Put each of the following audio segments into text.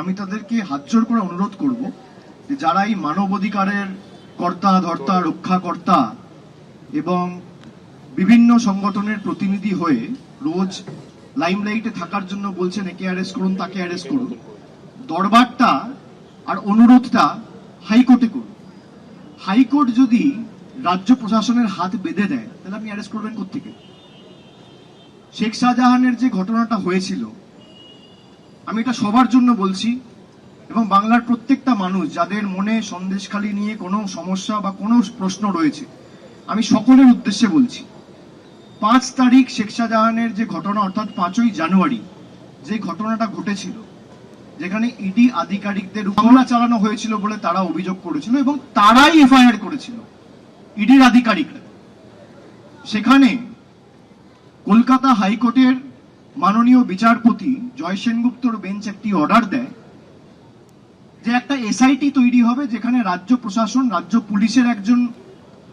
আমি তাদেরকে হাতজোর করে অনুরোধ করব যে যারা এই মানবাধিকারের কর্তা, ধর্তা, রক্ষাকর্তা এবং বিভিন্ন সংগঠনের প্রতিনিধি হয়ে রোজ লাইমলাইটে থাকার জন্য বলছেন, একে অ্যারেস্ট করুন, তাকে অ্যারেস্ট করুন, দরবারটা আর অনুরোধটা হাইকোর্টে করুন। হাইকোর্ট যদি রাজ্য প্রশাসনের হাত বেঁধে দেয়, তাহলে আপনি অ্যারেস্ট করবেন কোথেকে শেখ শাহজাহানের যে ঘটনাটা হয়েছিল আমি এটা সবার জন্য বলছি এবং বাংলার প্রত্যেকটা মানুষ যাদের মনে সন্দেশখালি নিয়ে কোনো সমস্যা বা কোনো প্রশ্ন রয়েছে, আমি সকলের উদ্দেশ্যে বলছি, পাঁচ তারিখ শেখ শাহজাহানের যে ঘটনা, অর্থাৎ পাঁচই জানুয়ারি, যে ঘটনাটা ঘটেছিল, যেখানে ইডি আধিকারিকদের হামলা চালানো হয়েছিল বলে তারা অভিযোগ করেছিল এবং তারাই এফআইআর করেছিল, ইডির আধিকারিকরা। সেখানে কলকাতা হাইকোর্টের মাননীয় বিচারপতি জয় সেনগুপ্তর বেঞ্চ একটি অর্ডার দেয় যে একটা এসআইটি তৈরি হবে যেখানে রাজ্য প্রশাসন, রাজ্য পুলিশের একজন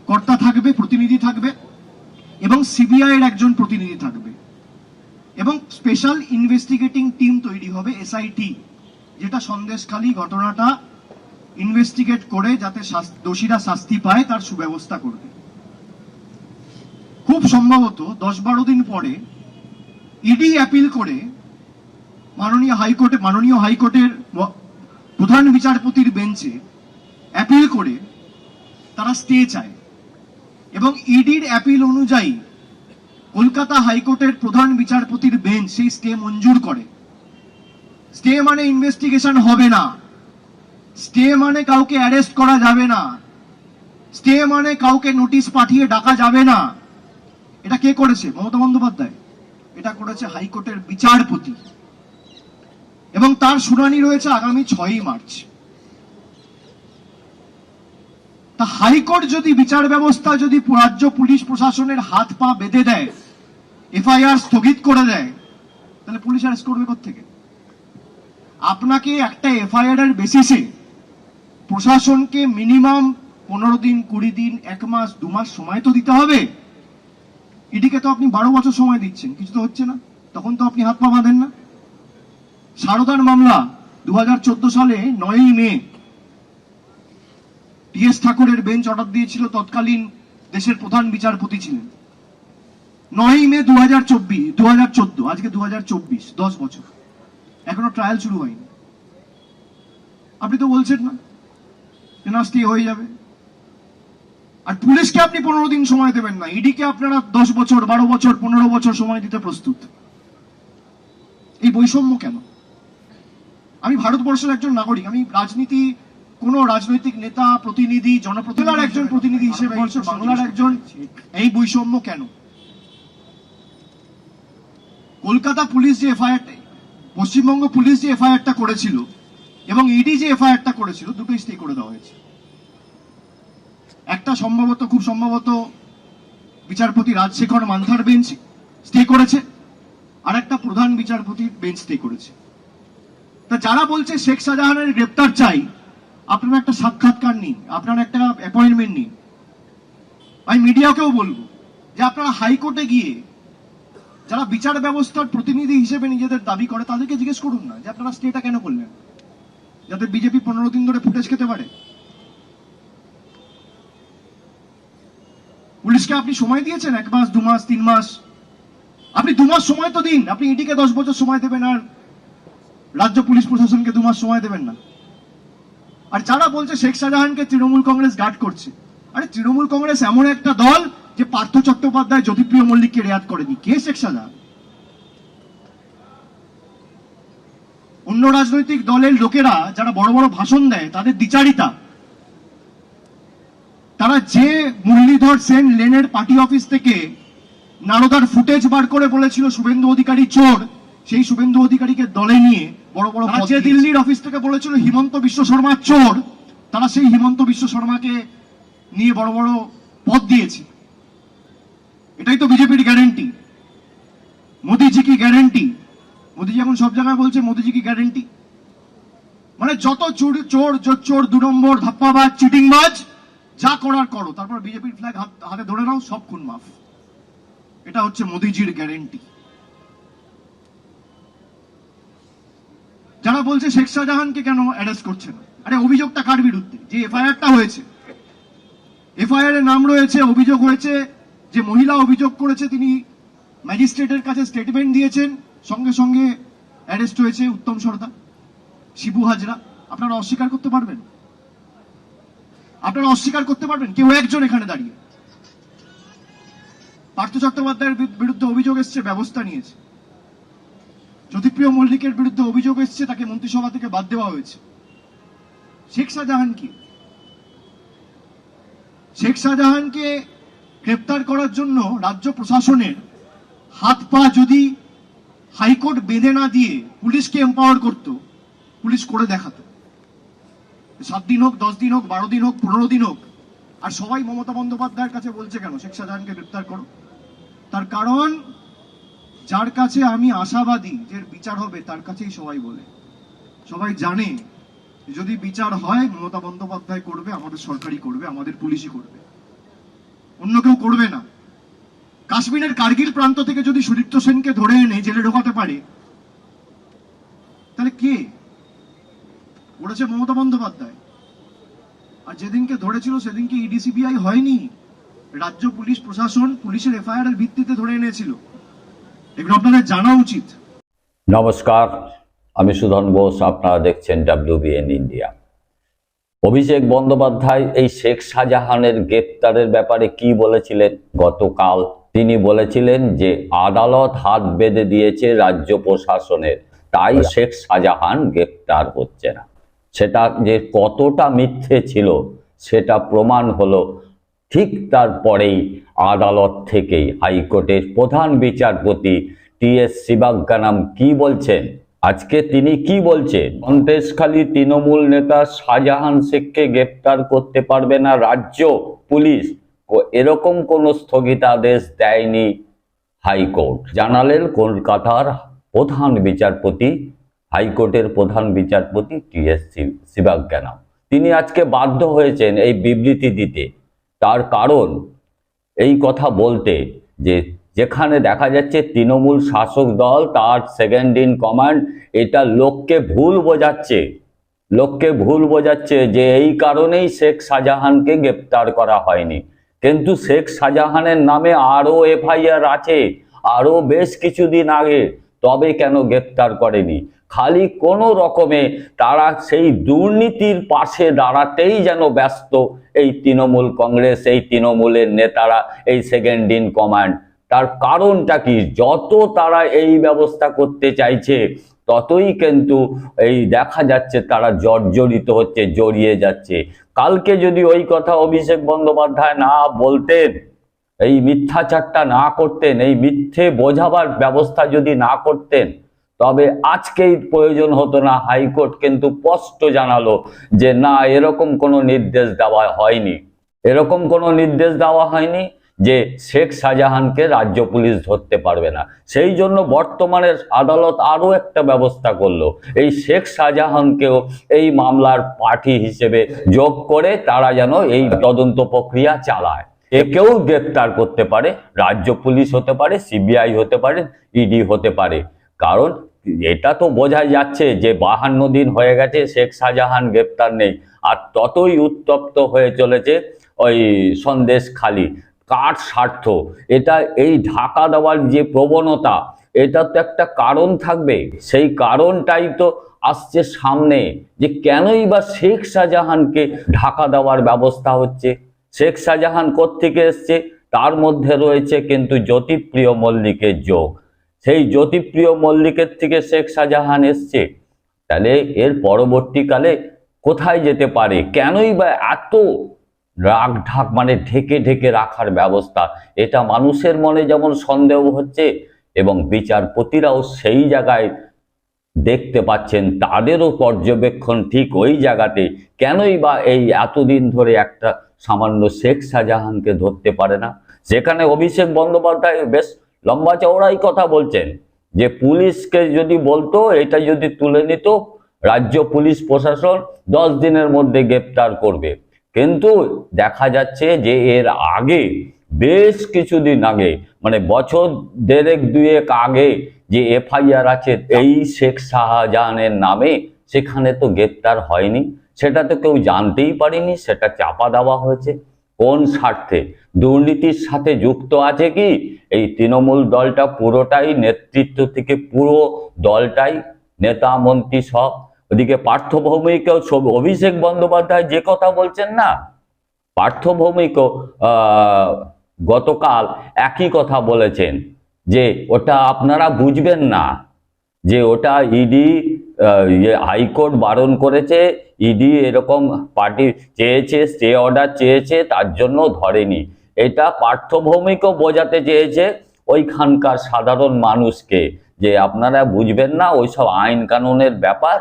কর্তা থাকবে, প্রতিনিধি থাকবে এবং সিবিআই এর একজন প্রতিনিধি থাকবে এবং স্পেশাল ইনভেস্টিগেটিং টিম তৈরি হবে এসআইটি যেটা সন্দেশখালী ঘটনাটা ইনভেস্টিগেট করে যাতে দোষীরা শাস্তি পায় তার সুব্যবস্থা করবে। খুব সম্ভবত দশ বারো দিন পরে ইডি অ্যাপিল করে মাননীয় হাইকোর্টে, মাননীয় হাইকোর্টের প্রধান বিচারপতির বেঞ্চে অ্যাপিল করে তারা স্টে চায়। এবং ইডির অ্যাপিল অনুযায়ী কলকাতা হাইকোর্টের প্রধান বিচারপতির বেঞ্চ সেই স্টে মঞ্জুর করে। স্টে মানে ইনভেস্টিগেশন হবে না। স্টে মানে কাউকে অ্যারেস্ট করা যাবে না। স্টে মানে কাউকে নোটিশ পাঠিয়ে ডাকা যাবে না। এটা কে করেছে? মমতা বন্দ্যোপাধ্যায়। এটা করেছে হাইকোর্টের বিচারপতি। এবং তার শুনানি রয়েছে আগামী ছয়ই মার্চ। তা হাইকোর্ট যদি বিচার ব্যবস্থা যদি রাজ্য পুলিশ প্রশাসনের হাত পা বেঁধে দেয়, এফআইআর স্থগিত করে দেয়, তাহলে পুলিশ অ্যারেস্ট করবে থেকে আপনাকে একটা এফআইআর এর বেসিসে প্রশাসনকে মিনিমাম পনেরো দিন, কুড়ি দিন, এক মাস, দু মাস সময় তো দিতে হবে। ইডিকে তো আপনি বারো বছর সময় দিচ্ছেন, কিছু তো হচ্ছে না। তখন তো আপনি হাত পা বাঁধেন না। সারদার মামলা দুহাজার চোদ্দ সালে নয়ই মে টিএস ঠাকুরের বেঞ্চ অর্ডার দিয়েছিল, তৎকালীন দেশের প্রধান বিচারপতি ছিলেন। নয়ই মে দু হাজার চব্বিশ দু চোদ্দ, আজকে দু হাজার চব্বিশ, দশ বছর। এখনও ট্রায়াল শুরু হয়নি। আপনি তো বলছেন না যে হয়ে যাবে। আর পুলিশকে আপনি পনেরো দিন সময় দেবেন না ইডিকে আপনারা দশ বছর বারো বছর পনেরো বছর সময় দিতে প্রস্তুত। এই বৈষম্য কেন? আমি ভারতবর্ষের একজন নাগরিক আমি রাজনীতি কোন রাজনৈতিক নেতা প্রতিনিধি জনপ্রতিনিধির একজন প্রতিনিধি হিসেবে বাংলার একজন এই বৈষম্য কেন? কলকাতা পুলিশ যে এফআইআর পশ্চিমবঙ্গ পুলিশ যে এফআইআরটা করেছিল এবং ইডি যে এফআইআরটা করেছিল দুটোই স্টে করে দেওয়া হয়েছে। একটা সম্ভবত, খুব সম্ভবত বিচারপতি রাজশেখর মান্থার বেঞ্চ স্টে করেছে আর একটা প্রধান বিচারপতির বেঞ্চ স্টে করেছে। তা যারা বলছে শেখ শাহজাহানের গ্রেপ্তার চাই, আপনারা একটা সাক্ষাৎকার নিন, আপনারা একটা অ্যাপয়েন্টমেন্ট নিন। আমি মিডিয়াকেও বলব যে আপনারা হাইকোর্টে গিয়ে যারা বিচার ব্যবস্থার প্রতিনিধি হিসেবে নিজেদের দাবি করে, তাদেরকে জিজ্ঞেস করুন না যে আপনারা স্টেটা কেন করলেন? যাতে বিজেপি পনেরো দিন ধরে ফুটেজ খেতে পারে। পুলিশকে আপনি সময় দিয়েছেন? এক মাস, দু মাস, তিন মাস? আপনি দু মাস সময় তো দিন। আপনি ইডিকে দশ বছর সময় দেবেন আর রাজ্য পুলিশ প্রশাসনকে দু মাস সময় দেবেন না। আর যারা বলছে শেখ শাহজাহানকে তৃণমূল কংগ্রেস গার্ড করছে, আরে তৃণমূল কংগ্রেস এমন একটা দল যে পার্থ চট্টোপাধ্যায় জ্যোতিপ্রিয় মল্লিককে রেয়াত করেনি। কে শেখ শাহজাহান? অন্য রাজনৈতিক দলের লোকেরা যারা বড় বড় ভাষণ দেয়, তাদের দ্বিচারিতা। তারা যে মুরলীধর সেন লেনের পার্টি অফিস থেকে নারদার ফুটেজ বার করে বলেছিল শুভেন্দু অধিকারী চোর সেই শুভেন্দু অধিকারীকে দলে নিয়ে বড় বড় যে দিল্লির অফিস থেকে বলেছিল হিমন্ত বিশ্ব শর্মা চোর তারা সেই হিমন্ত বিশ্ব শর্মাকে নিয়ে বড় বড় পদ দিয়েছে। এটাই তো বিজেপির গ্যারেন্টি মোদিজি কি গ্যারেন্টি মোদিজি এখন সব জায়গায় বলছে মোদিজি কি গ্যারেন্টি মানে যত চোর চোর চোর দু নম্বর ধাপ্পাবাজ চিটিংবাজ যা করার করো, তারপর বিজেপির ফ্ল্যাগ হাতে ধরে নাও, সব খুন মাফ। এটা হচ্ছে মোদিজির গ্যারেন্টি যারা বলছে শেখ শাহজাহানকে কেন অ্যারেস্ট করছে না? আরে অভিযোগটা কার বিরুদ্ধে? যে এফআইআরটা হয়েছে। এফআইআর এর নাম রয়েছে, অভিযোগ হয়েছে যে মহিলা অভিযোগ করেছে, তিনি ম্যাজিস্ট্রেটের কাছে স্টেটমেন্ট দিয়েছেন, সঙ্গে সঙ্গে অ্যারেস্ট হয়েছে উত্তম সর্দার, শিবু হাজরা। আপনারা অস্বীকার করতে পারবেন? আপনারা অস্বীকার করতে পারবেন, কেউ একজন এখানে দাঁড়িয়ে। পার্থ চট্টোপাধ্যায়ের বিরুদ্ধে অভিযোগ এসছে, ব্যবস্থা নিয়েছে। জ্যোতিপ্রিয় মল্লিকের বিরুদ্ধে অভিযোগ এসছে, তাকে মন্ত্রিসভা থেকে বাদ দেওয়া হয়েছে। শেখ শাহজাহান কি শেখ শাহজাহানকে গ্রেপ্তার করার জন্য রাজ্য প্রশাসনের হাত পা যদি হাইকোর্ট বেঁধে না দিয়ে পুলিশকে এম্পাওয়ার করত, পুলিশ করে দেখাতো। সাত দিন হোক, দশ দিন হোক, বারো দিন হোক, পনেরো দিন হোক, আর সবাই মমতা বন্দ্যোপাধ্যায়ের কাছে বলছে কেন? শেখ শাহজাহানকে গ্রেপ্তার করো। তার কারণ, যার কাছে আমি আশাবাদী যে বিচার হবে, তার কাছেই সবাই বলে। সবাই জানে, যদি বিচার হয়, মমতা বন্দ্যোপাধ্যায় করবে, আমাদের সরকারই করবে, আমাদের পুলিশই করবে। অন্য কেউ করবে না। কাশ্মীরের কার্গিল প্রান্ত থেকে যদি সুদীপ্ত সেনকে ধরে এনে জেলে ঢোকাতে পারে, তাহলে কে? করেছে মমতা বন্দ্যোপাধ্যায়। আর যেদিনকে ধরেছিল সেদিনকে ইডিসিবিআই হয়নি। রাজ্য পুলিশ প্রশাসন পুলিশের এফআইআর এর ভিত্তিতে ধরে এনেছিল। এগুলো আপনাদের জানা উচিত। নমস্কার আমি সুধন বোস আপনারা দেখছেন ডাব্লিউবিএন ইন্ডিয়া অভিষেক বন্দ্যোপাধ্যায় এই শেখ শাহজাহানের গ্রেপ্তারের ব্যাপারে কি বলেছিলেন? গতকাল তিনি বলেছিলেন যে আদালত হাত বেঁধে দিয়েছে রাজ্য প্রশাসনের। তাই শেখ শাহজাহান গ্রেপ্তার হচ্ছে না। সেটা যে কতটা মিথ্যে ছিল, সেটা প্রমাণ হলো ঠিক তারপরেই আদালত থেকেই হাইকোর্টের প্রধান বিচারপতি টি এস শিবাজ্ঞানাম কি বলছেন? আজকে তিনি কি বলছেন? সন্দেশখালী তৃণমূল নেতা শাহজাহান শেখকে গ্রেপ্তার করতে পারবে না রাজ্য পুলিশ। ও এরকম কোনো স্থগিতাদেশ দেয়নি হাইকোর্ট। জানালেন কলকাতার প্রধান বিচারপতি হাইকোর্টের প্রধান বিচারপতি টি এস শিবাজ্ঞানাম। তিনি আজকে বাধ্য হয়েছেন এই বিবৃতি দিতে। তার কারণ এই কথা বলতে যে যেখানে দেখা যাচ্ছে তৃণমূল শাসক দল তার সেকেন্ড ইন কমান্ড এটা লোককে ভুল বোঝাচ্ছে। লোককে ভুল বোঝাচ্ছে যে এই কারণেই শেখ শাহজাহানকে গ্রেপ্তার করা হয়নি। কিন্তু শেখ শাহজাহানের নামে আরও এফআইআর আছে, আরও বেশ কিছুদিন আগে। তবে কেন গ্রেপ্তার করেনি? খালি কোনো রকমে তারা সেই দুর্নীতির পাশে দাঁড়াতেই যেন ব্যস্ত এই তৃণমূল কংগ্রেস, এই তৃণমূলের নেতারা, এই সেকেন্ড ইন কমান্ড তার কারণটা কি? যত তারা এই ব্যবস্থা করতে চাইছে, ততই কিন্তু এই দেখা যাচ্ছে তারা জর্জরিত হচ্ছে, জড়িয়ে যাচ্ছে। কালকে যদি ওই কথা অভিষেক বন্দ্যোপাধ্যায় না বলতেন এই মিথ্যাচারটা না করতেন, এই মিথ্যে বোঝাবার ব্যবস্থা যদি না করতেন, তবে আজকেই প্রয়োজন হতো না হাইকোর্ট কিন্তু স্পষ্ট জানালো যে না, এরকম কোনো নির্দেশ দেওয়া হয়নি। এরকম কোনো নির্দেশ দেওয়া হয়নি যে শেখ শাহজাহানকে রাজ্য পুলিশ ধরতে পারবে না। সেই জন্য বর্তমানে আদালত আরও একটা ব্যবস্থা করল। এই শেখ শাহজাহানকেও এই মামলার পার্টি হিসেবে যোগ করে তারা যেন এই তদন্ত প্রক্রিয়া চালায়। একেও গ্রেপ্তার করতে পারে, রাজ্য পুলিশ হতে পারে সিবিআই হতে পারে ইডি হতে পারে। কারণ এটা তো বোঝা যাচ্ছে যে বাহান্ন দিন হয়ে গেছে, শেখ শাহজাহান গ্রেপ্তার নেই। আর ততই উত্তপ্ত হয়ে চলেছে ওই সন্দেশ খালি। কার স্বার্থ? এটা এই ঢাকা দেওয়ার যে প্রবণতা, এটা তো একটা কারণ থাকবে। সেই কারণটাই তো আসছে সামনে যে কেনই বা শেখ শাহজাহানকে ঢাকা দেওয়ার ব্যবস্থা হচ্ছে। শেখ শাহজাহান কোত্থেকে এসছে? তার মধ্যে রয়েছে কিন্তু জ্যোতিপ্রিয় মল্লিকের যোগ। সেই জ্যোতিপ্রিয় মল্লিকের থেকে শেখ শাহজাহান এসছে। তাহলে এর পরবর্তীকালে কোথায় যেতে পারে? কেনই বা এত রাগ ঢাক মানে ঢেকে ঢেকে রাখার ব্যবস্থা? এটা মানুষের মনে যেমন সন্দেহ হচ্ছে এবং বিচারপতিরাও সেই জায়গায় দেখতে পাচ্ছেন, তাদেরও পর্যবেক্ষণ ঠিক ওই জায়গাতে। কেনই বা এই এতদিন ধরে একটা সামান্য শেখ শাহজাহানকে ধরতে পারে না। সেখানে অভিষেক বন্দ্যোপাধ্যায় বেশ লম্বা চওড়াই কথা বলছেন, যে পুলিশকে যদি বলতো, এটা যদি তুলে নিত, রাজ্য পুলিশ প্রশাসন দশ দিনের মধ্যে গ্রেপ্তার করবে। কিন্তু দেখা যাচ্ছে যে এর আগে, বেশ কিছুদিন আগে মানে বছর দেড়েক দুয়েক আগে যে এফআইআর আছে, এই শেখ শাহজাহানের নামে, সেখানে তো গ্রেপ্তার হয়নি। সেটা তো কেউ জানতেই পারেনি, সেটা চাপা দেওয়া হয়েছে। কোন স্বার্থে? দুর্নীতির সাথে যুক্ত আছে কি? এই তৃণমূল দলটা পুরোটাই নেতৃত্ব থেকে পুরো দলটাই, নেতা, মন্ত্রী সব। ওদিকে পার্থভৌমিকেও অভিষেক বন্দ্যোপাধ্যায় যে কথা বলছেন না? পার্থভৌমিকও গতকাল একই কথা বলেছেন যে ওটা আপনারা বুঝবেন না। যে ওটা ইডি ইয়ে হাইকোর্ট বারণ করেছে ইডি এরকম পার্টি চেয়েছে, স্টে অর্ডার চেয়েছে, তার জন্য ধরেনি। এটা পার্থভৌমিকও বোঝাতে চেয়েছে ওইখানকার সাধারণ মানুষকে যে আপনারা বুঝবেন না, ওইসব আইন কানুনের ব্যাপার।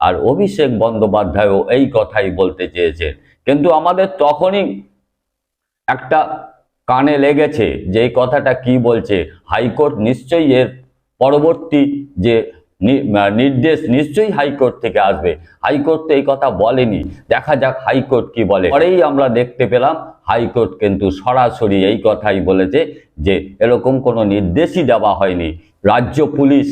আর অভিষেক বন্দ্যোপাধ্যায়ও এই কথাই বলতে চেয়েছেন কিন্তু আমাদের তখনই একটা কানে লেগেছে যে কথাটা কি বলছে। হাইকোর্ট নিশ্চয়ই এর পরবর্তী যে নির্দেশ নিশ্চয়ই হাইকোর্ট থেকে আসবে। হাইকোর্ট তো এই কথা বলেনি। দেখা যাক হাইকোর্ট কি বলে। পরেই আমরা দেখতে পেলাম, হাইকোর্ট কিন্তু সরাসরি এই কথাই বলেছে যে এরকম কোনো নির্দেশই দেওয়া হয়নি। রাজ্য পুলিশ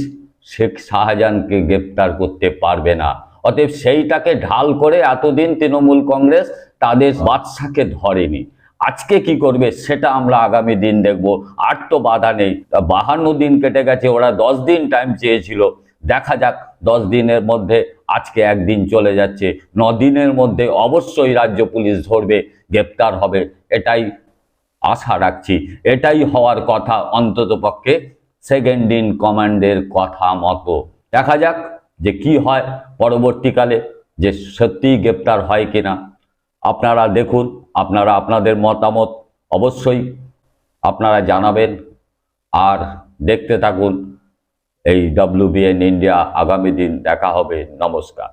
শেখ শাহজাহানকে গ্রেপ্তার করতে পারবে না। অতএব সেইটাকে ঢাল করে এতদিন তৃণমূল কংগ্রেস তাদের বাদশাকে ধরেনি। আজকে কি করবে সেটা আমরা আগামী দিন দেখব। আর তো বাধা নেই। বাহান্ন দিন কেটে গেছে, ওরা দশ দিন টাইম চেয়েছিল। দেখা যাক, দশ দিনের মধ্যে আজকে একদিন চলে যাচ্ছে। দিনের মধ্যে অবশ্যই রাজ্য পুলিশ ধরবে, গ্রেপ্তার হবে, এটাই আশা রাখছি। এটাই হওয়ার কথা অন্তত পক্ষে সেকেন্ড ইন কমান্ডের কথা মতো। দেখা যাক যে কি হয় পরবর্তীকালে, যে সত্যিই গ্রেপ্তার হয় কিনা। আপনারা দেখুন, আপনারা আপনাদের মতামত অবশ্যই আপনারা জানাবেন। আর দেখতে থাকুন এই ডব্লিউবিএন ইন্ডিয়া আগামী দিন দেখা হবে। নমস্কার।